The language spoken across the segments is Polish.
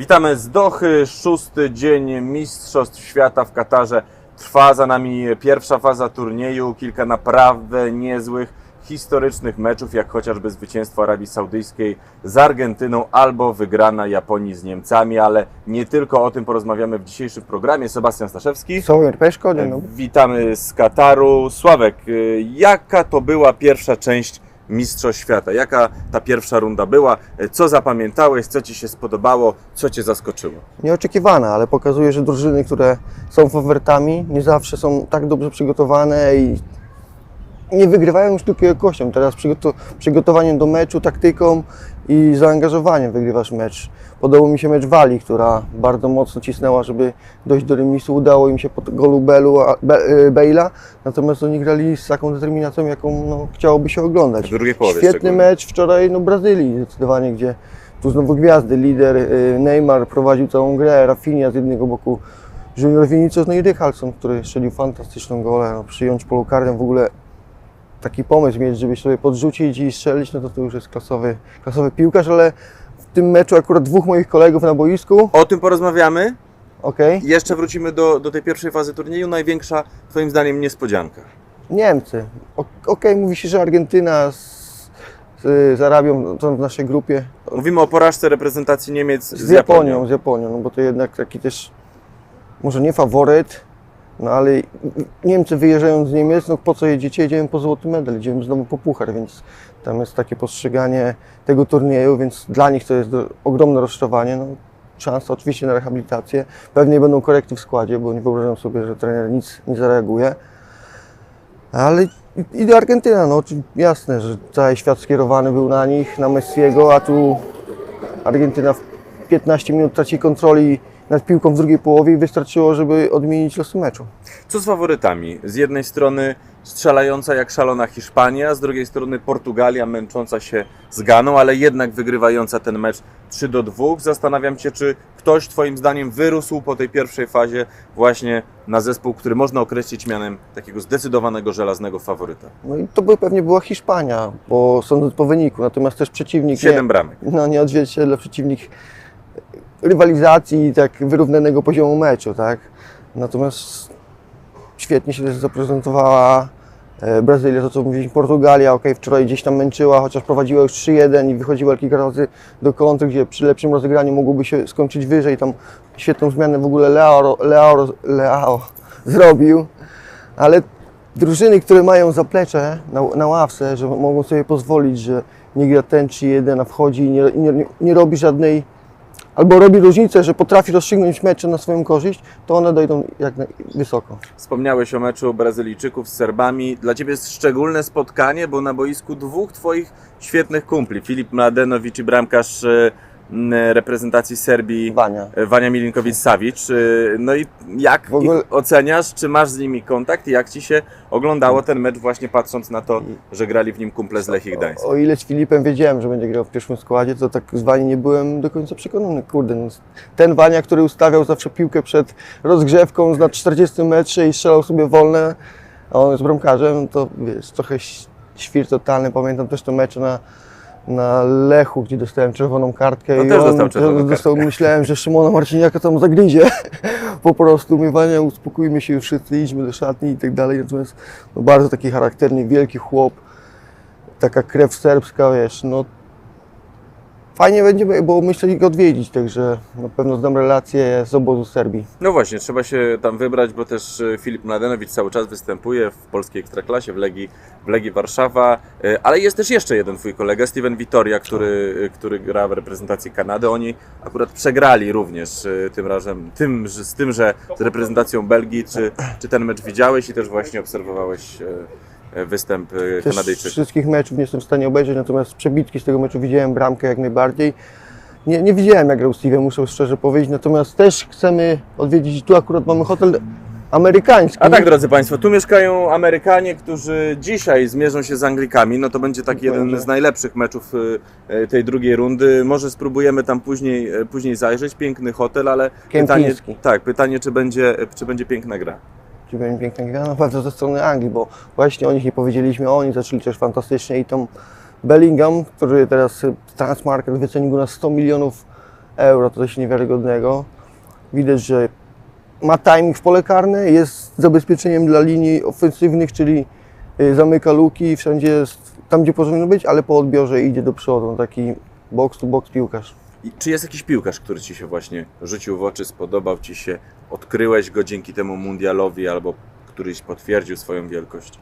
Witamy z Dochy. Szósty dzień Mistrzostw Świata w Katarze. Trwa za nami pierwsza faza turnieju. Kilka naprawdę niezłych, historycznych meczów, jak chociażby zwycięstwo Arabii Saudyjskiej z Argentyną albo wygrana Japonii z Niemcami, ale nie tylko o tym porozmawiamy w dzisiejszym programie. Sebastian Staszewski. Sławomir Peszko, dzień dobry. Witamy z Kataru. Sławek, y, jaka to była pierwsza część Mistrzostw Świata? Jaka ta pierwsza runda była? Co zapamiętałeś? Co Ci się spodobało? Co Cię zaskoczyło? Nieoczekiwane, ale pokazuje, że drużyny, które są faworytami, nie zawsze są tak dobrze przygotowane i nie wygrywają już tylko jakością. Teraz przygoto- przygotowaniem do meczu, taktyką i zaangażowaniem wygrywasz mecz. Podobał mi się mecz Walii, która bardzo mocno cisnęła, żeby dojść do remisu. Udało im się po golu Belu, Be, y, Bale'a, natomiast oni grali z taką determinacją, jaką no, chciałoby się oglądać. W drugiej połowie Świetny mecz wczoraj no, Brazylii zdecydowanie, gdzie tu znowu gwiazdy, lider y, Neymar prowadził całą grę, Rafinha z jednego boku, Junior Vinicius, no i Richarlison, który strzelił fantastyczną golę, no, przyjąć polu karnym w ogóle taki pomysł mieć, żeby sobie podrzucić i strzelić, no to to już jest klasowy, klasowy piłkarz, ale w tym meczu akurat dwóch moich kolegów na boisku, O tym porozmawiamy. okej, Jeszcze wrócimy do, do tej pierwszej fazy turnieju. Największa, Twoim zdaniem, niespodzianka. Niemcy. Okej, mówi się, że Argentyna z, z, z Arabią są w naszej grupie, Mówimy o porażce reprezentacji Niemiec z, Z Japonią, z Japonią, no bo to jednak taki też, może nie faworyt, no ale Niemcy wyjeżdżając z Niemiec, no po co jedziecie? Jedziemy po złoty medal, jedziemy znowu po puchar, więc tam jest takie postrzeganie tego turnieju, więc dla nich to jest ogromne rozczarowanie. No, szansa oczywiście na rehabilitację, pewnie będą korekty w składzie, bo nie wyobrażam sobie, że trener nic nie zareaguje. Ale i- Argentyna, no jasne, że cały świat skierowany był na nich, na Messiego, a tu Argentyna w 15 minut traci kontroli nad piłką w drugiej połowie i wystarczyło, żeby odmienić losy meczu. Co z faworytami? Z jednej strony strzelająca jak szalona Hiszpania, z drugiej strony Portugalia męcząca się z Ganą, ale jednak wygrywająca ten mecz 3 do 2. Zastanawiam się, czy ktoś Twoim zdaniem wyrósł po tej pierwszej fazie właśnie na zespół, który można określić mianem takiego zdecydowanego żelaznego faworyta. No i to by pewnie była Hiszpania, bo sądząc po wyniku, natomiast też przeciwnik Siedem nie, bramek. no, nie odzwierciedla przeciwnik rywalizacji i tak wyrównanego poziomu meczu, tak? Natomiast świetnie się też zaprezentowała e, Brazylia, to co mówiliśmy, Portugalia, ok, wczoraj gdzieś tam męczyła, chociaż prowadziła już 3-1 i wychodziła kilka razy do kontry, gdzie przy lepszym rozegraniu mogłoby się skończyć wyżej, tam świetną zmianę w ogóle Leao, Leao, Leao zrobił, ale drużyny, które mają zaplecze na, na ławce, że mogą sobie pozwolić, że nie gra ten czy jeden, a wchodzi i nie, nie, nie robi żadnej, albo robi różnicę, że potrafi rozstrzygnąć mecze na swoją korzyść, to one dojdą jak wysoko. Wspomniałeś o meczu Brazylijczyków z Serbami. Dla Ciebie jest szczególne spotkanie, bo na boisku dwóch Twoich świetnych kumpli, Filip Mladenowicz i bramkarz e, reprezentacji Serbii Wania. e, Wania Milinkowicz-Savic. E, No i jak W ogóle- oceniasz? Czy masz z nimi kontakt? I jak Ci się oglądało ten mecz właśnie patrząc na to, że grali w nim kumple z Lechii Gdańsk? O, o ile z Filipem wiedziałem, że będzie grał w pierwszym składzie, to tak z Wani nie byłem do końca przekonany. Kurde, no, ten Wania, który ustawiał zawsze piłkę przed rozgrzewką na 40 metrze i strzelał sobie wolne, a on jest bramkarzem, to wiesz, trochę świr totalny. Pamiętam też te mecze na, na Lechu, gdzie dostałem czerwoną kartkę No i też on dostał czerwoną dostał, myślałem, że Szymona Marciniaka tam zagryzie. po prostu my Wania, uspokójmy się już wszyscy, idźmy do szatni i tak dalej. Natomiast no, bardzo taki charakterny, wielki chłop taka krew serbska, wiesz, no fajnie będzie, bo myślę go odwiedzić, także na pewno znam relacje z obozu Serbii. No właśnie, trzeba się tam wybrać, bo też e, Filip Mladenowicz cały czas występuje w polskiej ekstraklasie, w Legii, w Legii Warszawa, E, ale jest też jeszcze jeden twój kolega, Steven Vitoria, który, e, który gra w reprezentacji Kanady. Oni akurat przegrali również tym razem, tym, z tym, że z reprezentacją Belgii. Czy, czy ten mecz widziałeś i też właśnie obserwowałeś występ e, Kanadyjczyków? wszystkich meczów nie jestem w stanie obejrzeć, natomiast przebitki z tego meczu widziałem, bramkę jak najbardziej. Nie, nie widziałem jak grał Steven, muszę szczerze powiedzieć, natomiast też chcemy odwiedzić, tu akurat mamy hotel amerykański. A tak, drodzy Państwo, tu mieszkają Amerykanie, którzy dzisiaj zmierzą się z Anglikami. No to będzie taki jeden z najlepszych meczów y, tej drugiej rundy. Może spróbujemy tam później, później zajrzeć. Piękny hotel, ale pytanie, tak, pytanie czy będzie, czy będzie piękna gra. Ci będzie piękna gra, no bardzo ze strony Anglii, bo właśnie o nich nie powiedzieliśmy, oni zaczęli też fantastycznie i tą Bellingham, który teraz Transmarket wycenił na 100 milionów euro, to coś niewiarygodnego. Widać, że ma timing w pole karne, jest zabezpieczeniem dla linii ofensywnych, czyli y, zamyka luki, wszędzie jest tam, gdzie powinno być, ale po odbiorze idzie do przodu. Taki box to box piłkarz. I czy jest jakiś piłkarz, który Ci się właśnie rzucił w oczy, spodobał Ci się, odkryłeś go dzięki temu mundialowi albo któryś potwierdził swoją wielkość?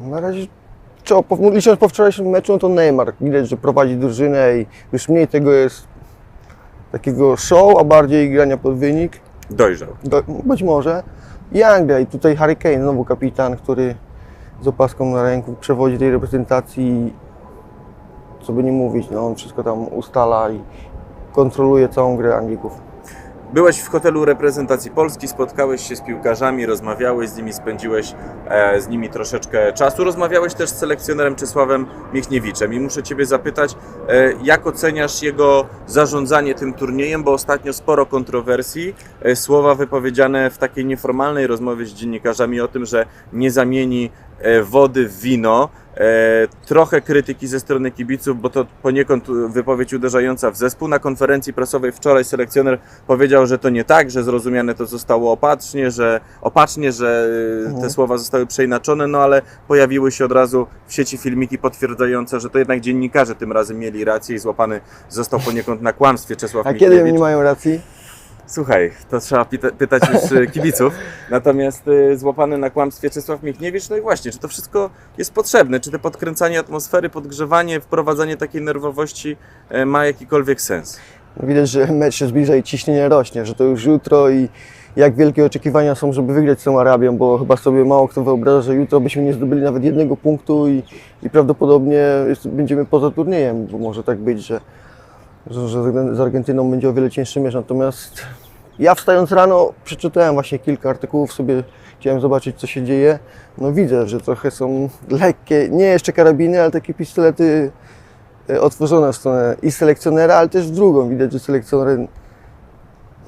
Na razie, co, po, licząc po wczorajszym meczu, no to Neymar. Widać, że prowadzi drużynę i już mniej tego jest takiego show, a bardziej grania pod wynik. Dojrzał. Do, być może. I Anglia i tutaj Harry Kane, znowu kapitan, który z opaską na ręku przewodzi tej reprezentacji co by nie mówić, no on wszystko tam ustala i kontroluje całą grę Anglików. Byłeś w hotelu reprezentacji Polski, spotkałeś się z piłkarzami, rozmawiałeś z nimi, spędziłeś e, z nimi troszeczkę czasu. Rozmawiałeś też z selekcjonerem Czesławem Michniewiczem i muszę Ciebie zapytać, e, jak oceniasz jego zarządzanie tym turniejem, bo ostatnio sporo kontrowersji, e, słowa wypowiedziane w takiej nieformalnej rozmowie z dziennikarzami o tym, że nie zamieni e, wody w wino. E, trochę krytyki ze strony kibiców, bo to poniekąd wypowiedź uderzająca w zespół. Na konferencji prasowej wczoraj selekcjoner powiedział, że to nie tak, że zrozumiane to zostało opacznie, że opacznie, że e, te Mhm. słowa zostały przeinaczone, no ale pojawiły się od razu w sieci filmiki potwierdzające, że to jednak dziennikarze tym razem mieli rację i złapany został poniekąd na kłamstwie Czesław A kiedy Michniewicz. oni mają racji? Słuchaj, to trzeba pita- pytać już e, kibiców. Natomiast e, złapany na kłamstwie Czesław Michniewicz, no i właśnie, czy to wszystko jest potrzebne? Czy te podkręcanie atmosfery, podgrzewanie, wprowadzanie takiej nerwowości e, ma jakikolwiek sens? Widać, że mecz się zbliża i ciśnienie rośnie, że to już jutro i jak wielkie oczekiwania są, żeby wygrać z tą Arabią, bo chyba sobie mało kto wyobraża, że jutro byśmy nie zdobyli nawet jednego punktu i, i prawdopodobnie jest, będziemy poza turniejem, bo może tak być, że, że, z Argentyną będzie o wiele cięższy mecz. Natomiast ja wstając rano przeczytałem właśnie kilka artykułów, sobie chciałem zobaczyć co się dzieje. No widzę, że trochę są lekkie, nie jeszcze karabiny, ale takie pistolety e, otworzone w stronę i selekcjonera, ale też w drugą. Widać, że selekcjoner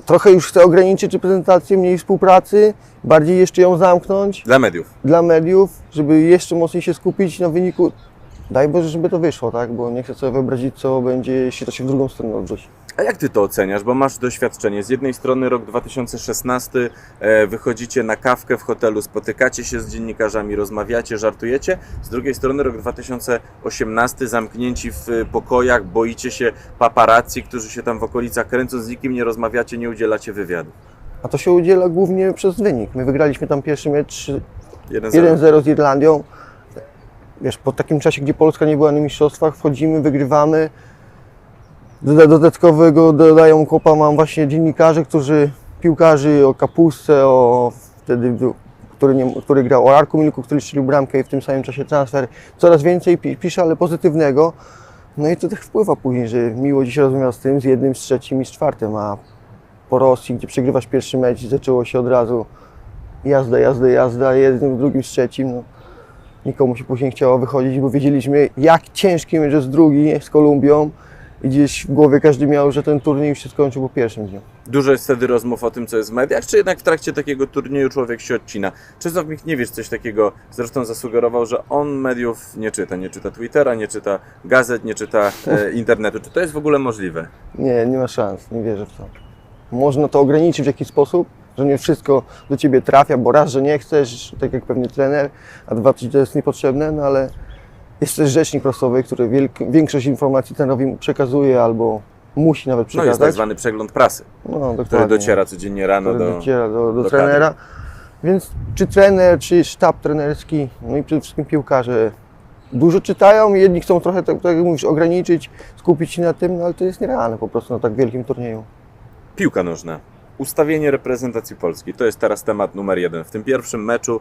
trochę już chce ograniczyć reprezentację, mniej współpracy, bardziej jeszcze ją zamknąć Dla mediów. dla mediów, żeby jeszcze mocniej się skupić na wyniku. Daj Boże, żeby to wyszło, tak? Bo nie chcę sobie wyobrazić, co będzie, jeśli to się w drugą stronę odwróci. A jak ty to oceniasz? Bo masz doświadczenie. Z jednej strony rok 2016, e, wychodzicie na kawkę w hotelu, spotykacie się z dziennikarzami, rozmawiacie, żartujecie. Z drugiej strony rok 2018, zamknięci w e, pokojach, boicie się paparazzi, którzy się tam w okolicach kręcą, z nikim nie rozmawiacie, nie udzielacie wywiadu. A to się udziela głównie przez wynik. My wygraliśmy tam pierwszy mecz 1-0. 1-0 z Irlandią. Wiesz, po takim czasie, gdzie Polska nie była na mistrzostwach, wchodzimy, wygrywamy. Doda- Dodatkowego dodają kopa mam właśnie dziennikarze, którzy, piłkarzy o Kapustce, o wtedy, który, nie, który grał o Arku Milku, który strzelił bramkę i w tym samym czasie transfer. Coraz więcej pi- pisze, ale pozytywnego. No i to tak wpływa później, że miło dziś rozmawiał z tym, z jednym, z trzecim i z czwartym, a po Rosji, gdzie przegrywasz pierwszy mecz zaczęło się od razu jazda, jazda, jazda, jednym, drugim, z trzecim. No. Nikomu się później nie chciało wychodzić, bo wiedzieliśmy, jak ciężki mecz jest drugi z Kolumbią. I gdzieś w głowie każdy miał, że ten turniej już się skończył po pierwszym dniu. Dużo jest wtedy rozmów o tym, co jest w mediach, czy jednak w trakcie takiego turnieju człowiek się odcina? Czesław Michniewicz coś takiego zresztą zasugerował, że on mediów nie czyta. Nie czyta Twittera, nie czyta gazet, nie czyta e, internetu. Czy to jest w ogóle możliwe? Nie, nie ma szans, nie wierzę w to. Można to ograniczyć w jakiś sposób, że nie wszystko do ciebie trafia, bo raz, że nie chcesz, tak jak pewnie trener, a dwa, że to jest niepotrzebne, no ale jest też rzecznik prasowy, który wielk- większość informacji trenerowi przekazuje albo musi nawet No jest tak przekazać. zwany przegląd prasy, No, który dociera codziennie rano do... dociera do, do, do trenera. Więc czy trener, czy sztab trenerski, no i przede wszystkim piłkarze dużo czytają, jedni chcą trochę, tak, tak jak mówisz, ograniczyć, skupić się na tym, no ale to jest nierealne po prostu na tak wielkim turnieju. Piłka nożna. Ustawienie reprezentacji Polski to jest teraz temat numer jeden. W tym pierwszym meczu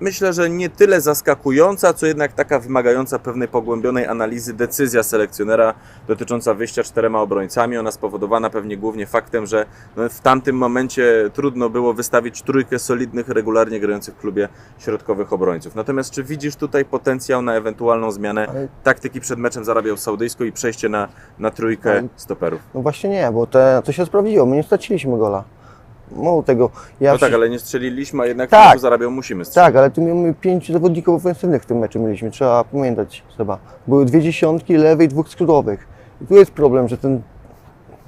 myślę, że nie tyle zaskakująca, co jednak taka wymagająca pewnej pogłębionej analizy decyzja selekcjonera dotycząca wyjścia czterema obrońcami. Ona spowodowana pewnie głównie faktem, że no, w tamtym momencie trudno było wystawić trójkę solidnych, regularnie grających w klubie środkowych obrońców. Natomiast czy widzisz tutaj potencjał na ewentualną zmianę Ale taktyki przed meczem z Arabią Saudyjską i przejście na, na trójkę stoperów? no właśnie nie, bo te, to się sprawdziło, my nie straciliśmy gola. Mało tego, ja No tak, przy- ale nie strzeliliśmy, a jednak Tak. z Arabią musimy strzelić. tak, ale tu mamy pięciu zawodników ofensywnych w tym meczu mieliśmy, trzeba pamiętać chyba. Były dwie dziesiątki lewej, dwóch skrzydłowych. I tu jest problem, że ten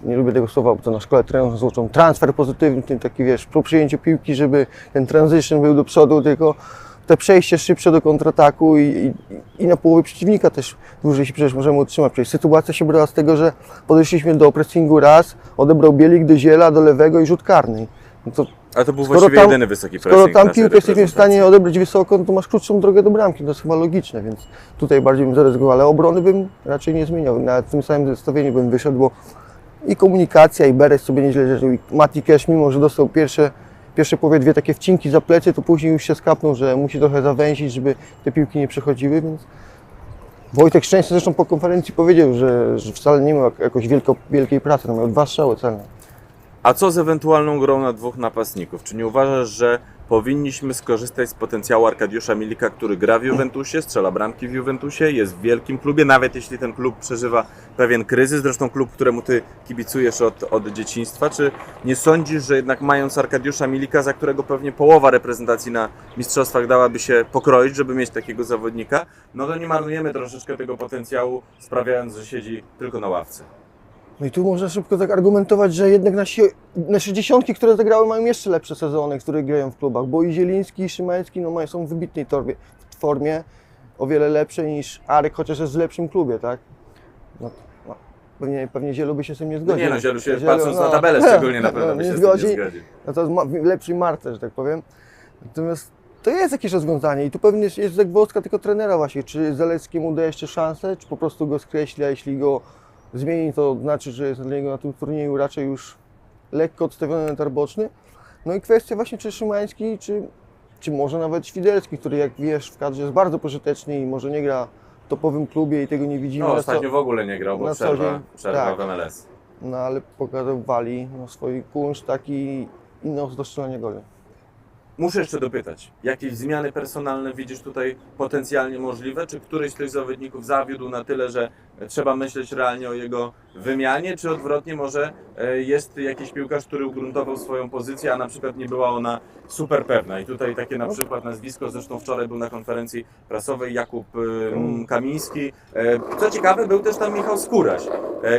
nie lubię tego słowa, bo to na szkole trenerzy złoczą transfer pozytywny, ten taki wiesz, po przyjęciu piłki, żeby ten transition był do przodu, tylko te przejście szybsze do kontrataku i, i, i na połowie przeciwnika też dłużej się przecież możemy utrzymać. Przecież sytuacja się brała z tego, że podeszliśmy do pressingu raz, odebrał Bielik do Ziela, do lewego i rzut karny. No to A to był Skoro właściwie tam- jedyny wysoki Skoro pressing tam naszej piłkę jesteśmy w stanie odebrać wysoko, no to masz krótszą drogę do bramki. To jest chyba logiczne, więc tutaj bardziej bym zaryzykował, ale obrony bym raczej nie zmieniał. W tym samym zestawieniu bym wyszedł, bo i komunikacja, i Beres sobie nieźle leży. I Mati Cash, mimo że dostał pierwsze, pierwsze powie dwie takie wcinki za plecy, to później już się skapnął, że musi trochę zawęzić, żeby te piłki nie przechodziły, więc Wojtek Szczęsny zresztą po konferencji powiedział, że, że wcale nie miał jak- jakoś wielko, wielkiej pracy, no miał dwa strzały celne. A co z ewentualną grą na dwóch napastników? Czy nie uważasz, że powinniśmy skorzystać z potencjału Arkadiusza Milika, który gra w Juventusie, strzela bramki w Juventusie, jest w wielkim klubie, nawet jeśli ten klub przeżywa pewien kryzys, zresztą klub, któremu ty kibicujesz od, od dzieciństwa, czy nie sądzisz, że jednak mając Arkadiusza Milika, za którego pewnie połowa reprezentacji na mistrzostwach dałaby się pokroić, żeby mieć takiego zawodnika, no to nie marnujemy troszeczkę tego potencjału, sprawiając, że siedzi tylko na ławce. No i tu można szybko tak argumentować, że jednak nasi, nasze dziesiątki, które zagrały, mają jeszcze lepsze sezony, które grają w klubach, bo i Zieliński, i Szymański no, mają, są w wybitnej torbie, w formie, o wiele lepszej niż Arek, chociaż jest w lepszym klubie, tak? No, no, pewnie, pewnie Zielu by się z tym nie No zgodził. nie no, Zielu się, Zielu, patrząc no, na tabelę szczególnie na pewno by nie się z tym nie zgodzi. zgodził. No to ma- lepszej marce, że tak powiem. Natomiast to jest jakieś rozwiązanie i tu pewnie jest, zagwozdka tylko trenera właśnie, czy Zaleckiemu da jeszcze szansę, czy po prostu go skreśli, a jeśli go zmieni, to znaczy, że jest dla niego na tym turnieju raczej już lekko odstawiony na boczny. No i kwestia właśnie, czy Szymański, czy, czy może nawet Świderski, który jak wiesz w kadrze jest bardzo pożyteczny i może nie gra w topowym klubie i tego nie widzimy. No co- ostatnio w ogóle nie grał, bo przerwa, dzień- przerwa tak. w MLS. No ale pokazał Wali no, swój kunszt taki inny do strzelania goli. Muszę jeszcze dopytać, jakieś zmiany personalne widzisz tutaj potencjalnie możliwe? Czy któryś z tych zawodników zawiódł na tyle, że trzeba myśleć realnie o jego wymianie, czy odwrotnie może e, jest jakiś piłkarz, który ugruntował swoją pozycję, a na przykład nie była ona super pewna. I tutaj takie na przykład nazwisko, zresztą wczoraj był na konferencji prasowej Jakub e, M. Kamiński. E, Co ciekawe, był też tam Michał Skóraś.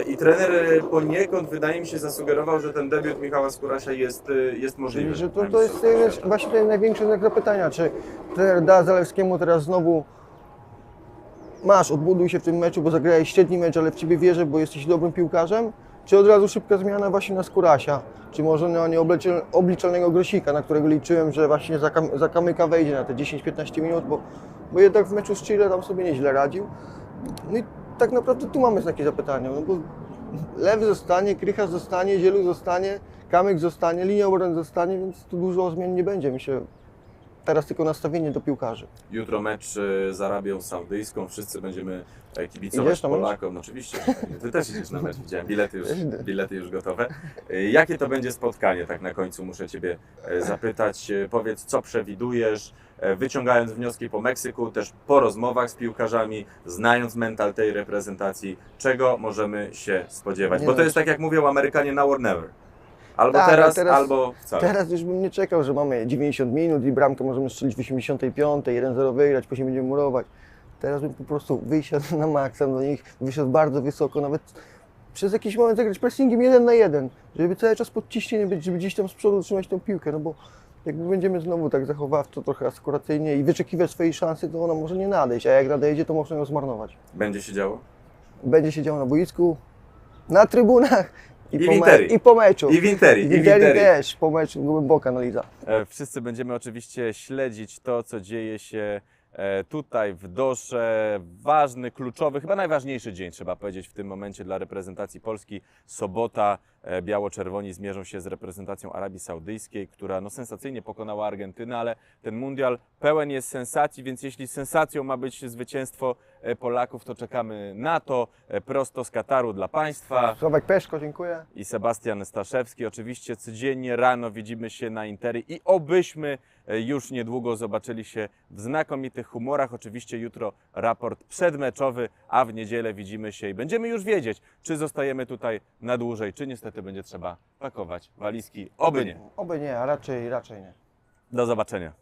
I trener poniekąd wydaje mi się zasugerował, że ten debiut Michała Skórasia jest, jest możliwy. Czyli, że to, to jest właśnie ten największy znak zapytania, czy trener da Zalewskiemu teraz znowu masz, odbuduj się w tym meczu, bo zagrałeś średni mecz, ale w Ciebie wierzę, bo jesteś dobrym piłkarzem, czy od razu szybka zmiana właśnie na Skórasia, czy może na nieobliczalnego obliczalnego Grosika, na którego liczyłem, że właśnie za, kam, za kamyka wejdzie na te 10-15 minut, bo, bo jednak w meczu z Chile tam sobie nieźle radził. No i tak naprawdę tu mamy znaki zapytania, no bo Lewy zostanie, Krycha zostanie, Zielu zostanie, Kamyk zostanie, linia obrony zostanie, więc tu dużo zmian nie będzie. Myślę, teraz tylko nastawienie do piłkarzy. Jutro mecz e, z Arabią Saudyjską, wszyscy będziemy e, kibicować Idziesz? Polakom. No oczywiście, ty też idziesz na mecz, widziałem, bilety już, bilety już gotowe. E, Jakie to będzie spotkanie, tak na końcu muszę Ciebie zapytać. Powiedz, co przewidujesz, wyciągając wnioski po Meksyku, też po rozmowach z piłkarzami, znając mental tej reprezentacji, czego możemy się spodziewać? Bo to jest tak jak mówią Amerykanie now or never. Albo Tak, teraz, teraz- albo wcale. Teraz już bym nie czekał, że mamy 90 minut i bramkę możemy strzelić w 85, 1-0 wygrać, później będziemy murować. Teraz bym po prostu wysiadł na maksa do nich, wysiadł bardzo wysoko, nawet przez jakiś moment zagrać pressingiem jeden na jeden, żeby cały czas pod ciśnieniem być, żeby gdzieś tam z przodu trzymać tą piłkę, no bo jakby będziemy znowu tak zachowawczo, trochę asekuracyjnie i wyczekiwać swojej szansy, to ona może nie nadejść, a jak nadejdzie, to można ją zmarnować. Będzie się działo? Będzie się działo na boisku, na trybunach i, I w po, Interi. i po meczu. I w Interi, I i w w Interi Interi. też, po meczu głęboka analiza. E, Wszyscy będziemy oczywiście śledzić to, co dzieje się e, tutaj w Dosze. Ważny, kluczowy, chyba najważniejszy dzień, trzeba powiedzieć, w tym momencie dla reprezentacji Polski. Sobota, biało-czerwoni zmierzą się z reprezentacją Arabii Saudyjskiej, która no, sensacyjnie pokonała Argentynę, ale ten mundial pełen jest sensacji, więc jeśli sensacją ma być zwycięstwo e, Polaków, to czekamy na to e, prosto z Kataru dla Państwa Sławek Peszko, dziękuję. i Sebastian Staszewski. Oczywiście codziennie rano widzimy się na Interi i obyśmy e, już niedługo zobaczyli się w znakomitych humorach. Oczywiście jutro raport przedmeczowy, a w niedzielę widzimy się i będziemy już wiedzieć, czy zostajemy tutaj na dłużej, czy niestety będzie trzeba pakować walizki. Oby nie. Oby nie, a raczej, raczej nie. Do zobaczenia.